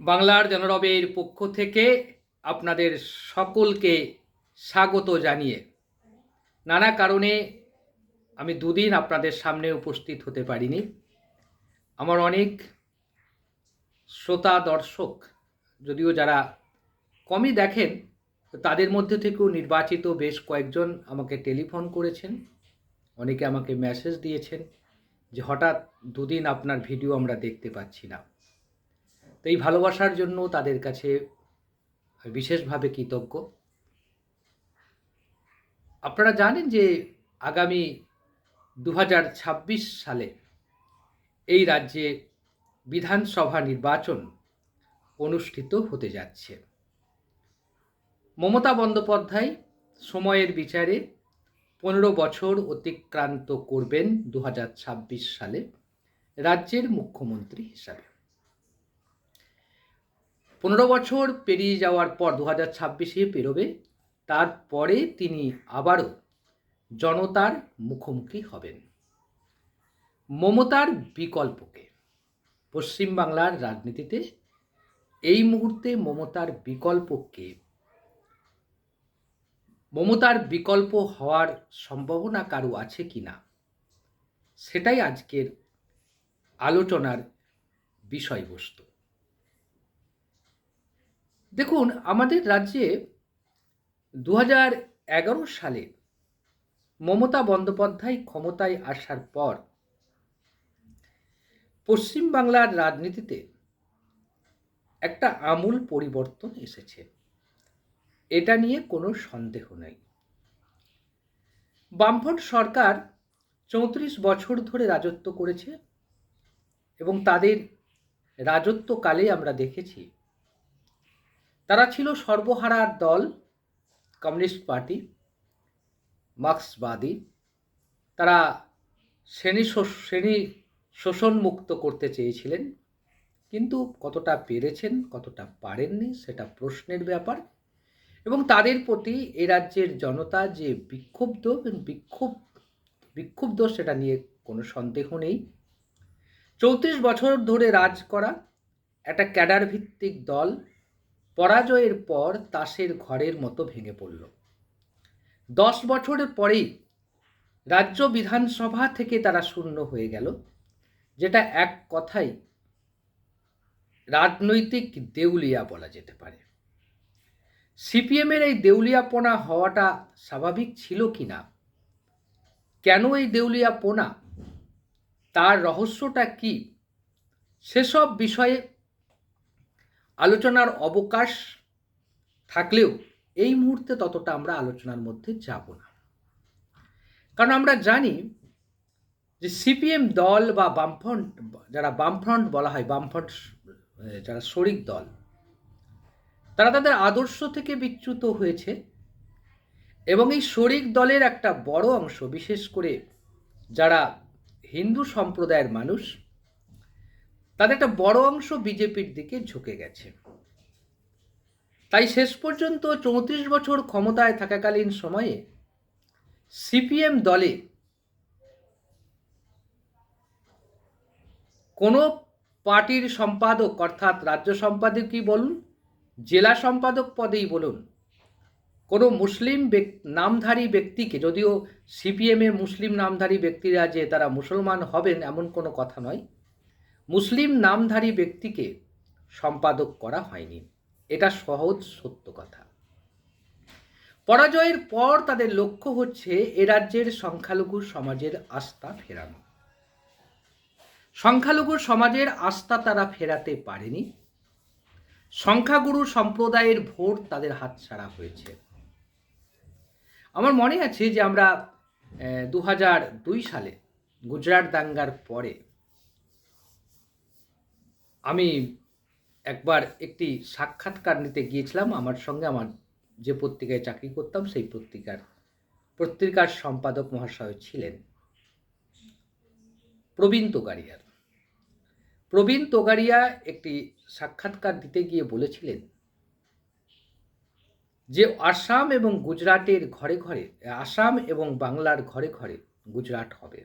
বাংলার জনরবের পক্ষ থেকে আপনাদের সকলকে স্বাগত জানিয়ে নানা কারণে আমি দুদিন আপনাদের সামনে উপস্থিত হতে পারিনি। আমার অনেক শ্রোতা দর্শক যদিও যারা কমই দেখেন, তাদের মধ্যে থেকেও নির্বাচিত বেশ কয়েকজন আমাকে টেলিফোন করেছেন। অনেকে আমাকে মেসেজ দিয়েছেন যে হঠাৎ দুদিন আপনার ভিডিও আমরা দেখতে পাচ্ছি না। তো এই ভালোবাসার জন্য তাদের কাছে বিশেষভাবে কৃতজ্ঞ। আপনারা জানেন যে আগামী দু হাজার ছাব্বিশ সালে এই রাজ্যে বিধানসভা নির্বাচন অনুষ্ঠিত হতে যাচ্ছে। মমতা বন্দ্যোপাধ্যায় সময়ের বিচারে পনেরো বছর অতিক্রান্ত করবেন দু হাজার ছাব্বিশ সালে রাজ্যের মুখ্যমন্ত্রী হিসাবে। পনেরো বছর পেরিয়ে যাওয়ার পর দু হাজার ছাব্বিশে পেরোবে তারপরে তিনি আবারও জনতার মুখোমুখি হবেন। মমতার বিকল্পকে পশ্চিমবাংলার রাজনীতিতে এই মুহূর্তে মমতার বিকল্পকে মমতার বিকল্প হওয়ার সম্ভাবনা কারও আছে কি না, সেটাই আজকের আলোচনার বিষয়বস্তু। দেখুন, আমাদের রাজ্যে দু এগারো সালে মমতা বন্দ্যোপাধ্যায় ক্ষমতায় আসার পর পশ্চিমবাংলার রাজনীতিতে একটা আমূল পরিবর্তন এসেছে। এটা নিয়ে কোনো সন্দেহ নেই। বামফ্রন্ট সরকার চৌত্রিশ বছর ধরে রাজত্ব করেছে এবং তাদের রাজত্বকালে আমরা দেখেছি তারা ছিল সর্বহারার দল, কমিউনিস্ট পার্টি, মার্ক্সবাদী। তারা শ্রেণি শ্রেণি শোষণ মুক্ত করতে চেয়েছিলেন, কিন্তু কতটা পেরেছেন, কতটা পারেননি, সেটা প্রশ্নের ব্যাপার। এবং তাদের প্রতি এ রাজ্যের জনতা যে বিক্ষুব্ধ বিক্ষুব্ধ বিক্ষুব্ধ সেটা নিয়ে কোনো সন্দেহ নেই। চৌত্রিশ বছর ধরে রাজ করা একটা ক্যাডার ভিত্তিক দল পরাজয়ের পর তাসের ঘরের মতো ভেঙে পড়ল। দশ বছরের পরেই রাজ্য বিধানসভা থেকে তারা শূন্য হয়ে গেল, যেটা এক কথাই রাজনৈতিক দেউলিয়া বলা যেতে পারে। সিপিএমের এই দেউলিয়াপনা হওয়াটা স্বাভাবিক ছিল কি না? কেন এই দেউলিয়াপনা? তার রহস্যটা কি? সেসব বিষয়ে আলোচনার অবকাশ থাকলেও এই মুহূর্তে ততটা আমরা আলোচনার মধ্যে যাব না। কারণ আমরা জানি যে সিপিএম দল বা বামফ্রন্ট, যারা বামফ্রন্ট বলা হয়, বামফ্রন্ট যারা শরিক দল, তারা তাদের আদর্শ থেকে বিচ্যুত হয়েছে এবং এই শরিক দলের একটা বড় অংশ, বিশেষ করে যারা হিন্দু সম্প্রদায়ের মানুষ তাদের একটা বড় অংশ বিজেপির দিকে ঝুঁকে গেছে। তাই শেষ পর্যন্ত চৌত্রিশ বছর ক্ষমতায় থাকাকালীন সময়ে সিপিএম দলে কোনো পার্টির সম্পাদক, অর্থাৎ রাজ্য সম্পাদকই বলুন, জেলা সম্পাদক পদেই বলুন, কোনো মুসলিম নামধারী ব্যক্তিকে, যদিও সিপিএমের মুসলিম নামধারী ব্যক্তিরা যে তারা মুসলমান হবেন এমন কোনো কথা নয় মুসলিম নামধারী ব্যক্তিকে সম্পাদক করা হয়নি। এটা সহজ, সত্য কথা। পরাজয়ের পর তাদের লক্ষ্য হচ্ছে এ রাজ্যের সংখ্যালঘু সমাজের আস্থা ফেরানো। সংখ্যালঘু সমাজের আস্থা তারা ফেরাতে পারেনি। সংখ্যাগুরু সম্প্রদায়ের ভোট তাদের হাতছাড়া হয়েছে। আমার মনে আছে যে আমরা দু সালে গুজরাট দাঙ্গার পরে আমি একবার একটি সাক্ষাৎকার নিতে গিয়েছিলাম আমার সঙ্গে, আমার যে পত্রিকায় চাকরি করতাম সেই পত্রিকার পত্রিকার সম্পাদক মহাশয় ছিলেন প্রবীণ তোগারিয়ার প্রবীণ তোগারিয়া একটি সাক্ষাৎকার দিতে গিয়ে বলেছিলেন যে, আসাম এবং গুজরাটের ঘরে ঘরে, আসাম এবং বাংলার ঘরে ঘরে গুজরাট হবে।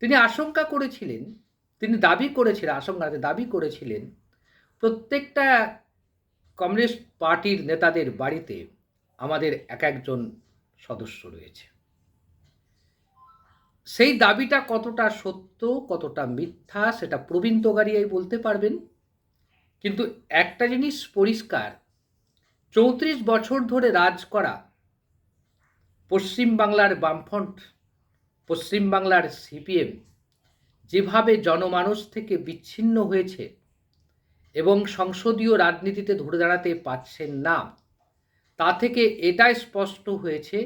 তিনি আশঙ্কা করেছিলেন তিনি দাবি করেছিলেন আশঙ্কাতে দাবি করেছিলেন, প্রত্যেকটা কমিউনিস্ট পার্টির নেতাদের বাড়িতে আমাদের এক একজন সদস্য রয়েছে। সেই দাবিটা কতটা সত্য, কতটা মিথ্যা, সেটা প্রবীণ তোগারিয়াই বলতে পারবেন। কিন্তু একটা জিনিস পরিষ্কার, চৌত্রিশ বছর ধরে রাজ করা পশ্চিমবাংলার বামফ্রন্ট, পশ্চিমবাংলার সিপিএম যেভাবে জনমানস থেকে বিচ্ছিন্ন হয়েছে এবং সংসদীয় রাজনীতিতে ধরে দাঁড়াতে পারছেন না, তা থেকে এটাই স্পষ্ট হয়েছে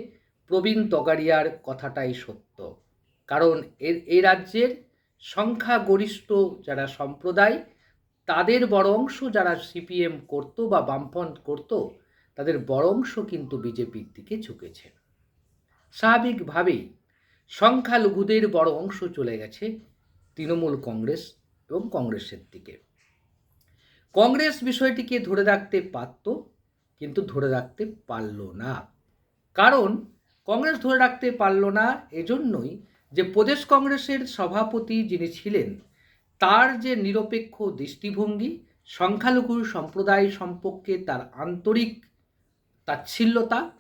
প্রবীণ তগারিয়ার কথাটাই সত্য। কারণ এর এই রাজ্যের সংখ্যাগরিষ্ঠ যারা সম্প্রদায়, তাদের বড় অংশ যারা সিপিএম করতো বা বামফ্রন্ট করতো, তাদের বড় অংশ কিন্তু বিজেপির দিকে ঝুঁকেছে। স্বাভাবিকভাবেই সংখ্যালঘুদের বড় অংশ চলে গেছে তৃণমূল কংগ্রেস এবং কংগ্রেসের দিকে। কংগ্রেস বিষয়টিকে ধরে রাখতে পারত, কিন্তু ধরে রাখতে পারল না। কারণ কংগ্রেস ধরে রাখতে পারল না এজন্যই যে প্রদেশ কংগ্রেসের সভাপতি যিনি ছিলেন, তার যে নিরপেক্ষ দৃষ্টিভঙ্গি, সংখ্যালঘু সম্প্রদায় সম্পর্কে তার আন্তরিক তাচ্ছিল্যতা,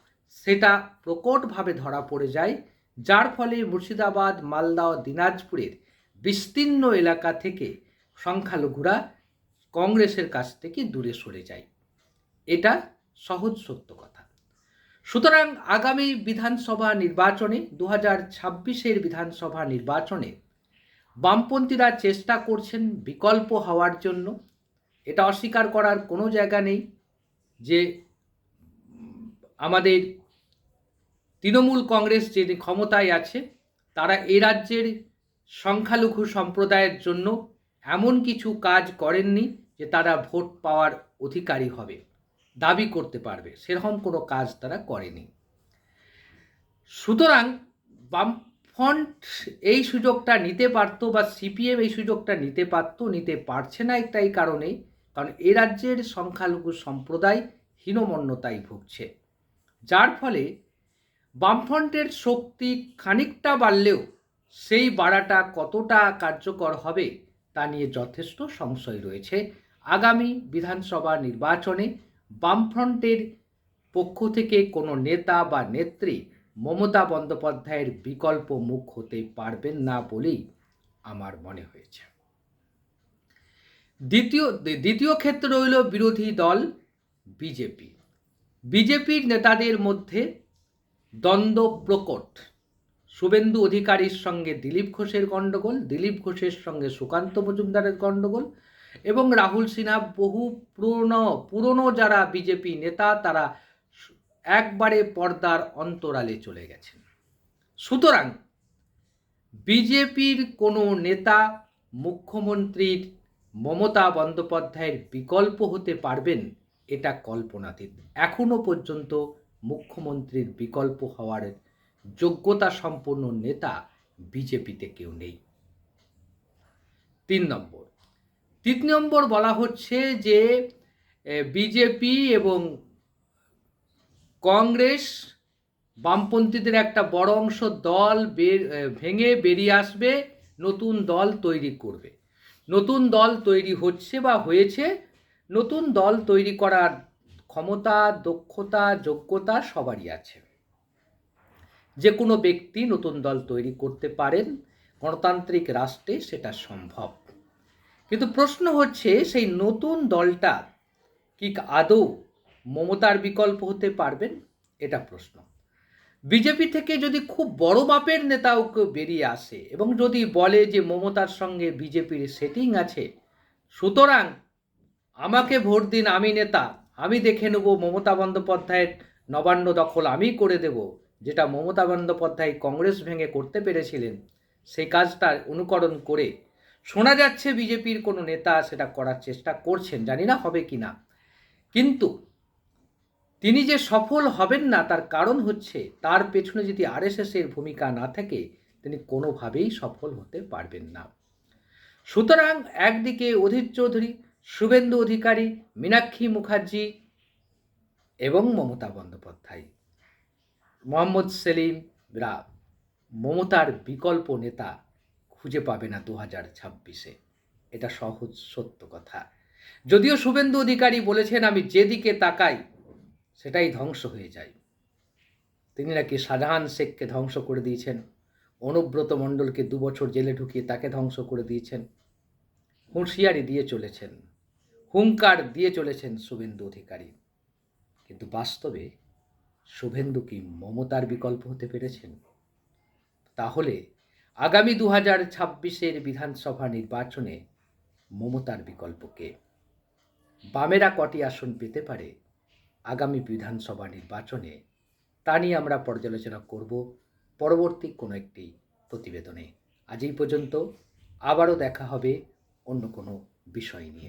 সেটা প্রকটভাবে ধরা পড়ে যায়, যার ফলে মুর্শিদাবাদ, মালদা ও দিনাজপুরের বিস্তীর্ণ এলাকা থেকে সংখ্যালঘুরা কংগ্রেসের কাছ থেকে দূরে সরে যায়। এটা সহজ সত্য কথা। সুতরাং আগামী বিধানসভা নির্বাচনে দু হাজার ছাব্বিশের বিধানসভা নির্বাচনে বামপন্থীরা চেষ্টা করছেন বিকল্প হওয়ার জন্য। এটা অস্বীকার করার কোনো জায়গা নেই যে আমাদের তৃণমূল কংগ্রেস যে ক্ষমতায় আছে, তারা এ রাজ্যের সংখ্যালঘু সম্প্রদায়ের জন্য এমন কিছু কাজ করেননি যে তারা ভোট পাওয়ার অধিকারী হবে, দাবি করতে পারবে। সেরকম কোনো কাজ তারা করেনি। সুতরাং বামফ্রন্ট এই সুযোগটা নিতে পারত বা সিপিএম এই সুযোগটা নিতে পারত, নিতে পারছে না একটাই কারণে কারণ এ রাজ্যের সংখ্যালঘু সম্প্রদায় হীনমন্যতায় ভুগছে। যার ফলে বামফ্রন্টের শক্তি খানিকটা বাড়লেও সেই বাড়াটা কতটা কার্যকর হবে তা নিয়ে যথেষ্ট সংশয় রয়েছে। আগামী বিধানসভা নির্বাচনে বামফ্রন্টের পক্ষ থেকে কোনো নেতা বা নেত্রী মমতা বন্দ্যোপাধ্যায়ের বিকল্প মুখ হতে পারবেন না বলেই আমার মনে হয়েছে। দ্বিতীয় দ্বিতীয় ক্ষেত্র রইল বিরোধী দল বিজেপি। বিজেপির নেতাদের মধ্যে দ্বন্দ্ব প্রকট। শুভেন্দু অধিকারীর সঙ্গে দিলীপ ঘোষের গণ্ডগোল দিলীপ ঘোষের সঙ্গে সুকান্ত মজুমদারের গণ্ডগোল এবং রাহুল সিনহা বহু পুরনো পুরনো যারা বিজেপি নেতা, তারা একবারে পর্দার অন্তরালে চলে গেছেন। সুতরাং বিজেপির কোনো নেতা, মুখ্যমন্ত্রীর মমতা বন্দ্যোপাধ্যায়ের বিকল্প হতে পারবেন এটা কল্পনাতীত। এখনও পর্যন্ত মুখ্যমন্ত্রীর বিকল্প হওয়ার যোগ্যতা সম্পন্ন নেতা বিজেপিতে কেউ নেই। তিন নম্বর। তিন নম্বর বলা হচ্ছে যে বিজেপি এবং কংগ্রেস বামপন্থীদের একটা বড় অংশ দল ভেঙে বেরিয়ে আসবে, নতুন দল তৈরি করবে। নতুন দল তৈরি হচ্ছে বা হয়েছে, নতুন দল তৈরি করার ক্ষমতা, দক্ষতা, যোগ্যতা সবারই আছে। যে কোনো ব্যক্তি নতুন দল তৈরি করতে পারেন, গণতান্ত্রিক রাষ্ট্রে সেটা সম্ভব। কিন্তু প্রশ্ন হচ্ছে, সেই নতুন দলটা কি আদৌ মমতার বিকল্প হতে পারবেন? এটা প্রশ্ন। বিজেপি থেকে যদি খুব বড় মাপের নেতাও কেউ বেরিয়ে আসে এবং যদি বলে যে মমতার সঙ্গে বিজেপির সেটিং আছে, সুতরাং আমাকে ভোট দিন আমি নেতা, আমি দেখে নেব মমতা বন্দ্যোপাধ্যায়ের নবান্ন দখল আমি করে দেব যেটা মমতা বন্দ্যোপাধ্যায় কংগ্রেস ভেঙে করতে পেরেছিলেন, সেই কাজটা অনুকরণ করে শোনা যাচ্ছে বিজেপির কোনো নেতা সেটা করার চেষ্টা করছেন, জানি না হবে কি না কিন্তু তিনি যে সফল হবেন না, তার কারণ হচ্ছে তার পেছনে যদি আরএসএসের ভূমিকা না থাকে, তিনি কোনোভাবেই সফল হতে পারবেন না। সুতরাং একদিকে অধীর চৌধুরী, শুভেন্দু অধিকারী, মীনাক্ষী মুখার্জি এবং মমতা বন্দ্যোপাধ্যায়। মোহাম্মদ সেলিম রা মমতার বিকল্প নেতা খুঁজে পাবে না দু হাজার ছাব্বিশে। এটা সহজ সত্য কথা। যদিও শুভেন্দু অধিকারী বলেছেন, আমি যেদিকে তাকাই, সেটাই ধ্বংস হয়ে যায়। তিনি নাকি শাহজাহান শেখকে ধ্বংস করে দিয়েছেন। অনুব্রত মণ্ডলকে দু বছর জেলে ঢুকিয়ে তাকে ধ্বংস করে দিয়েছেন। হুঁশিয়ারি দিয়ে চলেছেন। হুঙ্কার দিয়ে চলেছেন শুভেন্দু অধিকারী। কিন্তু বাস্তবে শুভেন্দু কি মমতার বিকল্প হতে পেরেছেন? তাহলে আগামী দু হাজার ছাব্বিশের বিধানসভা নির্বাচনে মমতার বিকল্পকে বামেরা কটি আসন পেতে পারে আগামী বিধানসভা নির্বাচনে? তা নিয়ে আমরা পর্যালোচনা করব পরবর্তী কোনো একটি প্রতিবেদনে। আজ এই পর্যন্ত। আবারও দেখা হবে অন্য কোনো বিষয় নিয়ে।